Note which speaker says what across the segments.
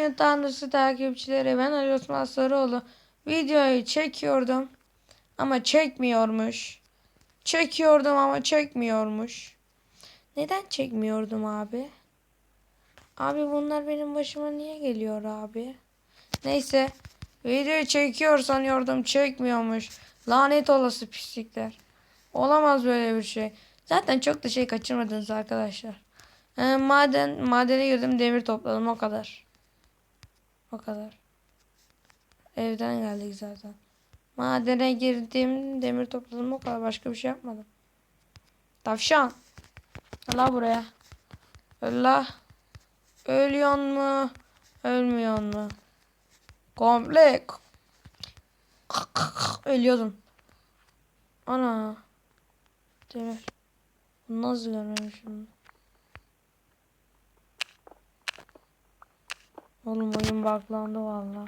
Speaker 1: oyun tanrısı takipçileri ben Ali Osman Sarıoğlu. Videoyu çekiyordum ama çekmiyormuş. Çekiyordum ama çekmiyormuş. Neden çekmiyordum abi? Abi bunlar benim başıma niye geliyor abi? Neyse. Videoyu çekiyor sanıyordum çekmiyormuş. Lanet olası pislikler. Olamaz böyle bir şey. Zaten çok da şey kaçırmadınız arkadaşlar. Ee, maden madene girdim demir topladım o kadar. O kadar. Evden geldik zaten. Madene girdim demir topladım o kadar başka bir şey yapmadım. Tavşan. Allah buraya. Allah. Ölüyor mu? Ölmüyor mu? Komple. Ölüyordum. Ana. Demir. Nasıl görmemişim? Oğlum oyun baklandı valla.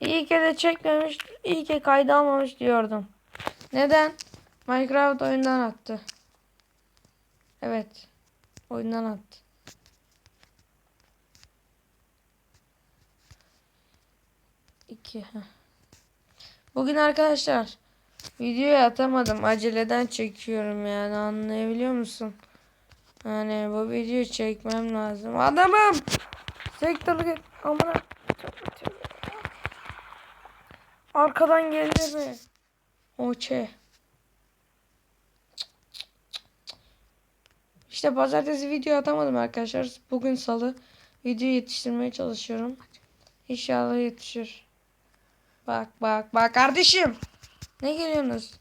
Speaker 1: İyi ki de çekmemiş, iyi ki kayda almamış diyordum. Neden? Minecraft oyundan attı. Evet. Oyundan attı. İki. Bugün arkadaşlar videoyu atamadım. Aceleden çekiyorum yani anlayabiliyor musun? Yani bu videoyu çekmem lazım. Adamım! Sektörlük et. Amına. Arkadan gelir mi? Oçe. İşte pazartesi video atamadım arkadaşlar. Bugün salı. Video yetiştirmeye çalışıyorum. İnşallah yetişir. Bak bak bak kardeşim. Ne geliyorsunuz?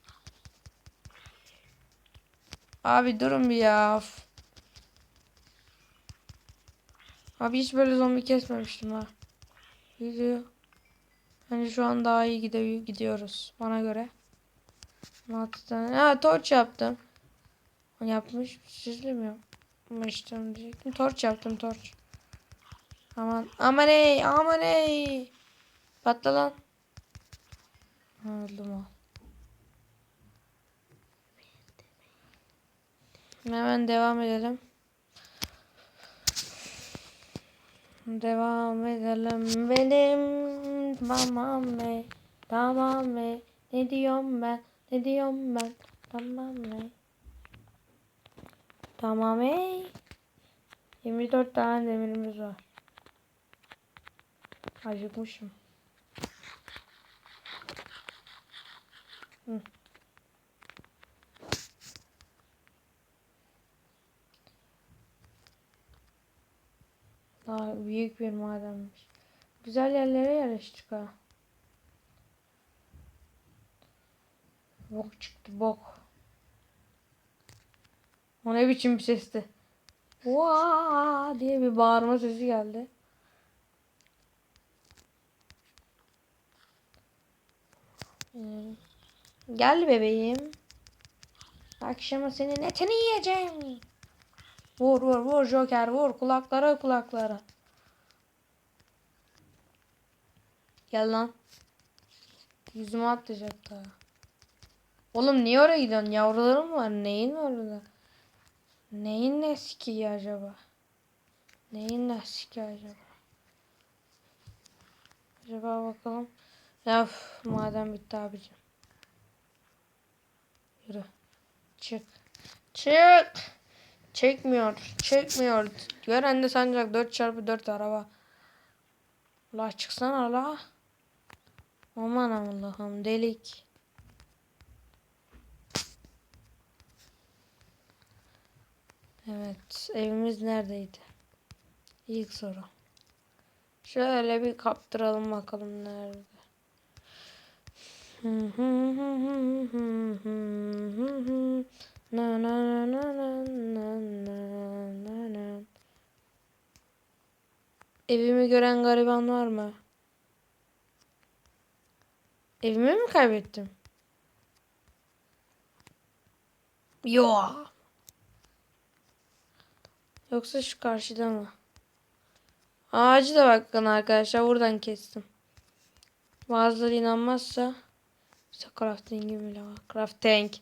Speaker 1: Abi durun bir ya. Of. Abi hiç böyle zombi kesmemiştim ha. Gidiyor. Hani şu an daha iyi gidiyor, gidiyoruz bana göre. 6 tane. Ha torç yaptım. Yapmış. Sizle mi yapmıştım diyecektim. Torç yaptım torç. Aman aman ey aman ey. Patla lan. Ha, Öldüm o. Hemen devam edelim. Devam edelim. Benim tamam bey tamam bey ne diyorum ben? Ne diyorum ben? Tamam bey tamam bey 24 tane demirimiz var. Acıkmışım. Hı. Daha büyük bir madenmiş. Güzel yerlere yerleştik ha. Bok çıktı bok. O ne biçim bir sesti. Vaa diye bir bağırma sesi geldi. Gel bebeğim. Akşama senin etini yiyeceğim. Vur vur vur Joker vur kulaklara kulaklara. Gel lan. Yüzüme atlayacak daha. Oğlum niye oraya gidiyorsun? Yavrularım var. Neyin orada? Neyin eski acaba? Neyin eski acaba? Acaba bakalım. Ya madem bitti abicim. Yürü. Çık. Çık. Çekmiyor. Çekmiyor. Gören de sancak 4x4 araba. La çıksana la. Aman Allah'ım delik. Evet. Evimiz neredeydi? İlk soru. Şöyle bir kaptıralım bakalım nerede. Na na na na na na na na. na. Evimi gören gariban var mı? Evimi mi kaybettim? Yo. Yoksa şu karşıda mı? Ağacı da bakın arkadaşlar buradan kestim. Bazıları inanmazsa işte crafting gibi crafting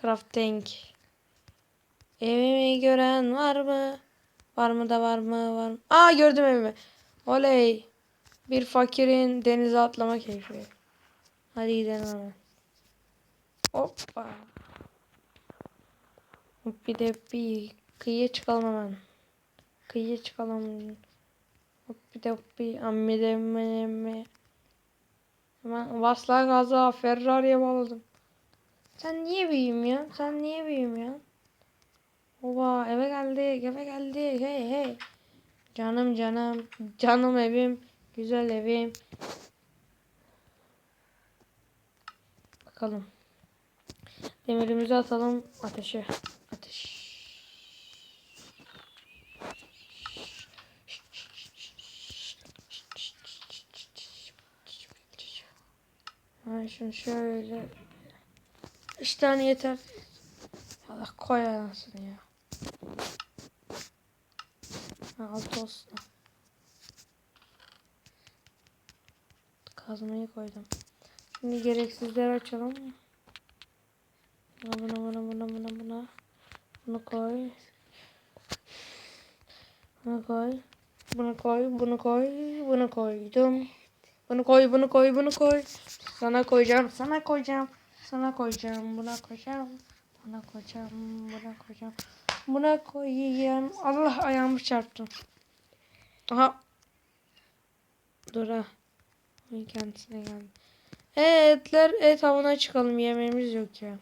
Speaker 1: crafting Evimi gören var mı? Var mı da var mı? Var mı? Aa gördüm evimi. Oley. Bir fakirin denize atlama keyfi. Hadi gidelim hemen. Hoppa. Bir de bir kıyıya çıkalım hemen. Kıyıya çıkalım. Bir de bir ammi de me me. Hemen Vasla gaza Ferrari'ye bağladım. Sen niye büyüğüm ya? Sen niye büyüğüm ya? Oba eve geldik eve geldik hey hey. Canım canım canım evim güzel evim. Bakalım. Demirimizi atalım ateşe. Ateş. Ha şunu şöyle. Üç tane yeter. Allah koy anasını ya. Olsun. Kazmayı koydum. Şimdi gereksizleri açalım. Buna buna buna buna buna buna. Bunu koy. Bunu koy. Bunu koy, bunu koy, bunu koydum. Bunu koy, bunu koy, bunu koy. Sana koyacağım, sana koyacağım. Sana koyacağım, buna koyacağım. Buna koyacağım, buna koyacağım. Buna koyayım. Allah ayağımı çarptım. Aha. Dur ha. Kendisine geldi. E, etler et avına çıkalım. Yemeğimiz yok ya.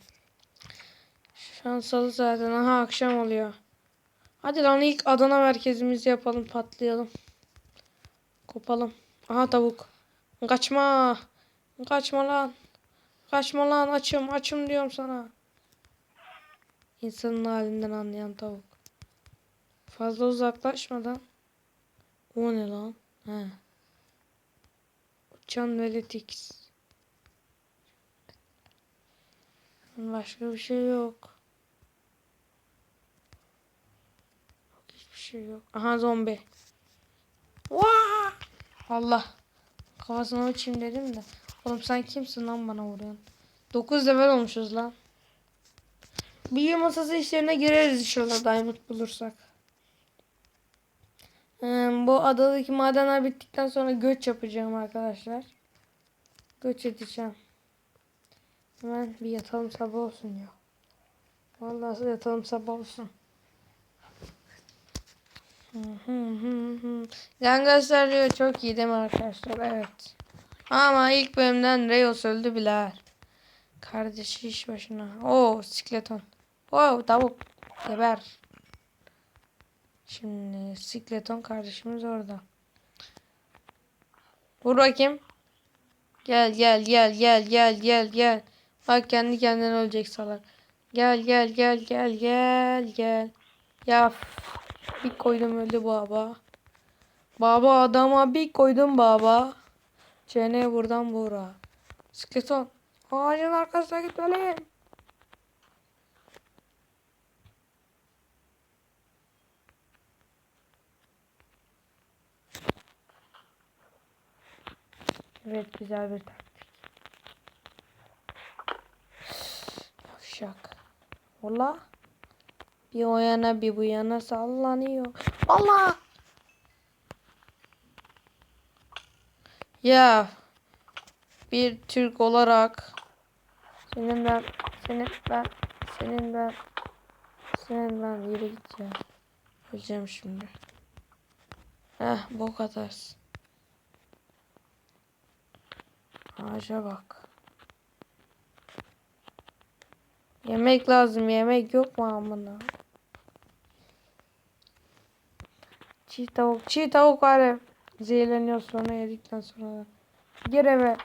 Speaker 1: Şu an salı zaten. Aha akşam oluyor. Hadi lan ilk Adana merkezimizi yapalım. Patlayalım. Kopalım. Aha tavuk. Kaçma. Kaçma lan. Kaçma lan açım. Açım diyorum sana. İnsanın halinden anlayan tavuk. Fazla uzaklaşmadan. O ne lan? He. Uçan Veletix. Başka bir şey yok. Hiçbir şey yok. Aha zombi. Vaa! Allah. Kafasına uçayım dedim de. Oğlum sen kimsin lan bana vuruyorsun? 9 level olmuşuz lan. Bilgi masası işlerine gireriz inşallah diamond bulursak. Ee, bu adadaki madenler bittikten sonra göç yapacağım arkadaşlar. Göç edeceğim. Hemen bir yatalım sabah olsun ya. Vallahi yatalım sabah olsun. Yan gösteriyor çok iyi değil mi arkadaşlar? Evet. Ama ilk bölümden Reos öldü bile. Kardeşi iş başına. Oo sikleton. Oo tavuk. Geber. Şimdi sikleton kardeşimiz orada. Vur bakayım. Gel gel gel gel gel gel gel. Bak kendi kendine ölecek salak. Gel gel gel gel gel gel. Ya bir koydum öldü baba. Baba adama bir koydum baba. Çene buradan bura. Skeleton. Ağacın arkasına gitmeliyim. Evet güzel bir taktik. Yavşak. Ola. Bir o yana bir bu yana sallanıyor. Allah. Ya bir Türk olarak senin ben senin ben senin ben senin ben git ya. Öleceğim şimdi. Heh bok atarsın. Ağaca bak. Yemek lazım. Yemek yok mu amına? Çiğ tavuk. Çiğ tavuk var. Zehirleniyor sonra yedikten sonra. Gir eve.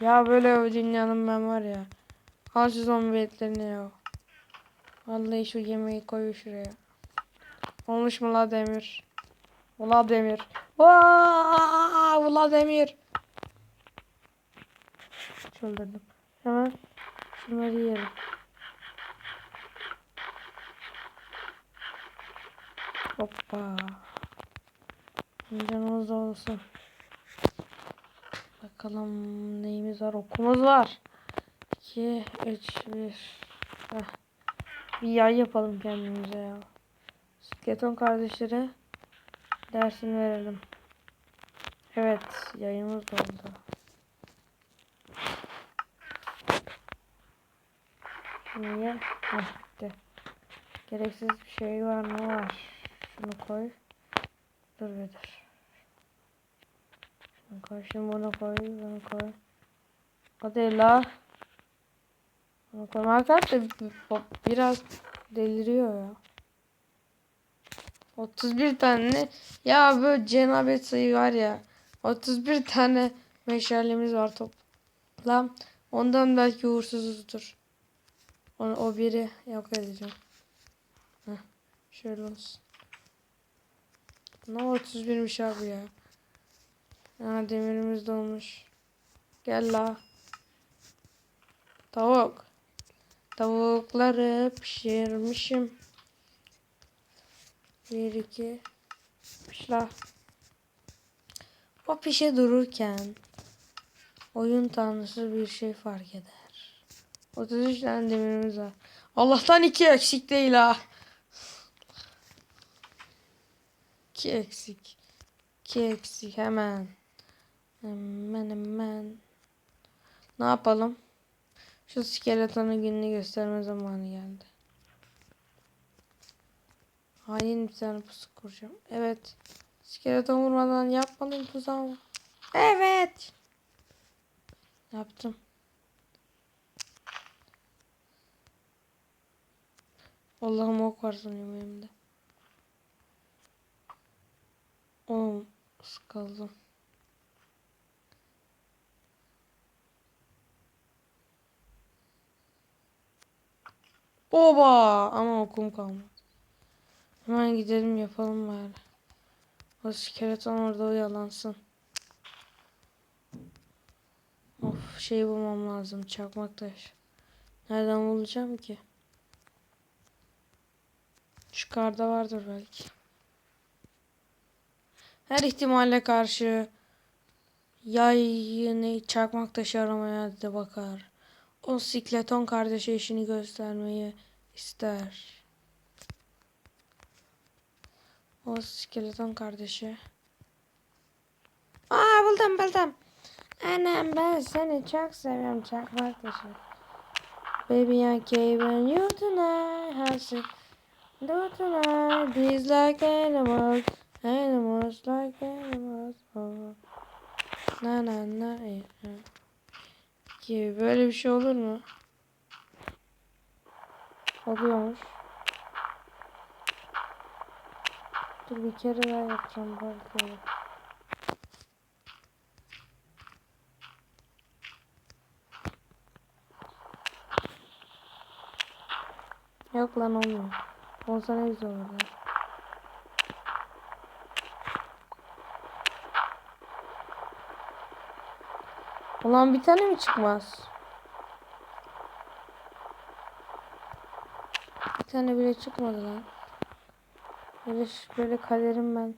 Speaker 1: Ya böyle dünyanın ben var ya. Al şu zombi etlerini ya. Vallahi şu yemeği koy şuraya. Olmuş mu la demir? Ula demir. Vaa! Ula demir. Çıldırdım. Hemen şunları yiyelim. Hoppa. Canımız da olsun. Bakalım neyimiz var? Okumuz var. 2, 3, 1. Bir yay yapalım kendimize ya. Skeleton kardeşlere dersini verelim. Evet yayımız doldu. Niye? Heh, bitti. Gereksiz bir şey var mı? Var. Şunu koy. Dur bir dur. Şunu koy. Şimdi bunu koy. Bunu koy. Hadi la. Bunu koymak da biraz deliriyor ya. 31 tane ya böyle cenabet sayı var ya 31 tane meşalemiz var toplam ondan belki uğursuzuzdur onu, o biri yok edeceğim. Heh, şöyle olsun. Ne 31'miş abi ya. Ha, demirimiz dolmuş. Gel la. Tavuk. Tavukları pişirmişim. Bir iki. Pişla. O pişe dururken oyun tanrısı bir şey fark eder. 33 tane demirimiz var. Allah'tan iki eksik değil ha. İki eksik. İki eksik hemen. Hemen hemen. Ne yapalım? Şu skeletonun gününü gösterme zamanı geldi. Hain bir tane pusu kuracağım. Evet. Skeleton vurmadan yapmadım tuzağımı. Evet. Yaptım. Allah'ım ok var sanıyorum elimde. Oğlum sıkıldım. Oba! Ama okum kalmadı. Hemen gidelim yapalım bari. O skeleton orada oyalansın. Of şey bulmam lazım. Çakmak taş. Nereden bulacağım ki? Şu karda vardır belki. Her ihtimale karşı yayını çakmak taşı aramaya da bakar. O sikleton kardeşe işini göstermeyi ister. O skeleton kardeşi. Aa buldum buldum. Annem ben seni çok seviyorum çakmak taşı. Baby I came you tonight. Tonight. These like animals. Animals like animals. Oh. Na na na. Gibi böyle bir şey olur mu? Oluyormuş. Dur bir kere daha yapacağım böyle. Yok lan olmuyor. Olsa ne güzel olurdu. Ulan bir tane mi çıkmaz? Bir tane bile çıkmadı lan. Böyle, böyle kaderim ben.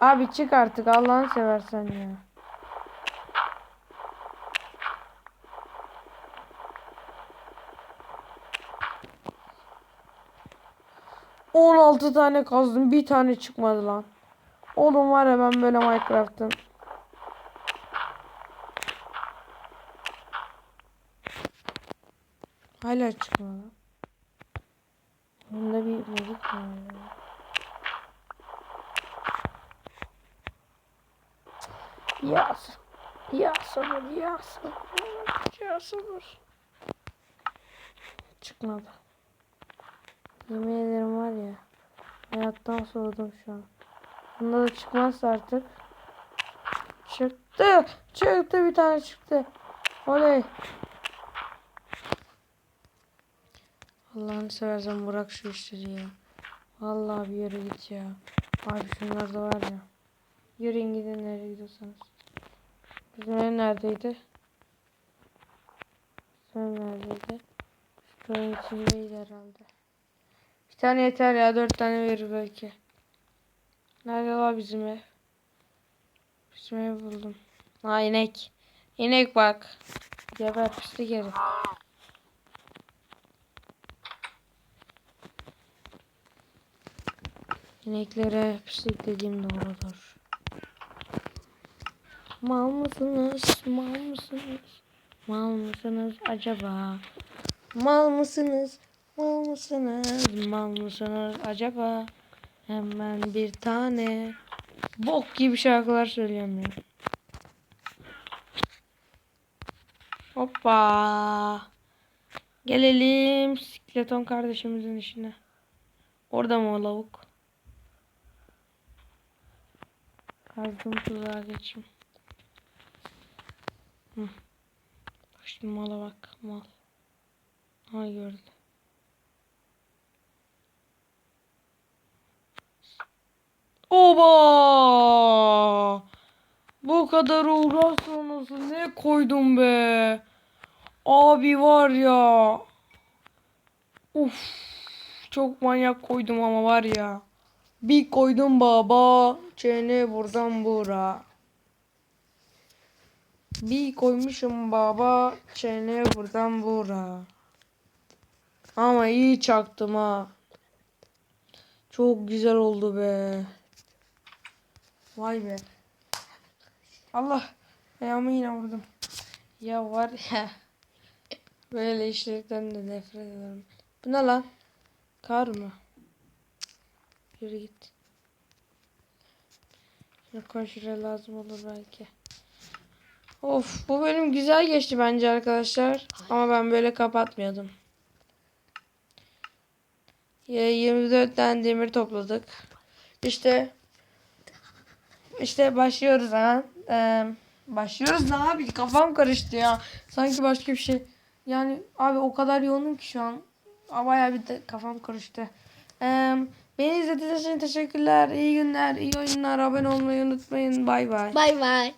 Speaker 1: Abi çık artık Allah'ını seversen ya. On altı tane kazdım bir tane çıkmadı lan. Oğlum var ya ben böyle Minecraft'ın. Hala çıkmadı. Bunda bir müzik var. Ya ya sabır ya sabır ya sabır. Çıkmadı. Yemin ederim var ya. Hayattan soğudum şu an. Bunda da çıkmazsa artık. Çıktı. Çıktı bir tane çıktı. Oley. Allah'ını seversen bırak şu işleri ya. Vallahi bir yere git ya. Abi şunlar da var ya. Yürüyün gidin nereye gidiyorsanız. Bizim ev neredeydi? Bizim ev neredeydi? Şu köyün içindeydi herhalde. Bir tane yeter ya. Dört tane verir belki. Nerede la bizim ev? Bizim ev buldum. Ha inek. İnek bak. Geber pislik herif. İneklere pislik dediğim doğrudur. Mal mısınız? Mal mısınız? Mal mısınız acaba? Mal mısınız? Mal mısınız? Mal mısınız acaba? Hemen bir tane bok gibi şarkılar söyleyemiyorum. Hoppa. Gelelim sikleton kardeşimizin işine. Orada mı o lavuk? Kazdım tuzağa geçeyim. Hı. Şimdi mala bak mal. Ha gördü. Oba! Bu kadar uğraş sonrası ne koydum be? Abi var ya. Uf. Çok manyak koydum ama var ya. Bir koydum baba. Çene buradan bura. Bir koymuşum baba. Çene buradan bura. Ama iyi çaktım ha. Çok güzel oldu be. Vay be. Allah. Ayağımı yine vurdum. Ya var ya. Böyle işlerden de nefret ederim. Bu ne lan? Kar mı? Yürü git. Şuraya lazım olur belki. Of bu bölüm güzel geçti bence arkadaşlar. Ama ben böyle kapatmıyordum. Ya 24 tane demir topladık. İşte işte başlıyoruz ha. Ee, başlıyoruz ne abi? Kafam karıştı ya. Sanki başka bir şey. Yani abi o kadar yoğunum ki şu an. Aa, Bayağı bir de kafam karıştı. Ee, beni izlediğiniz için teşekkürler. İyi günler, iyi oyunlar. Abone olmayı unutmayın. Bay bay.
Speaker 2: Bay bay.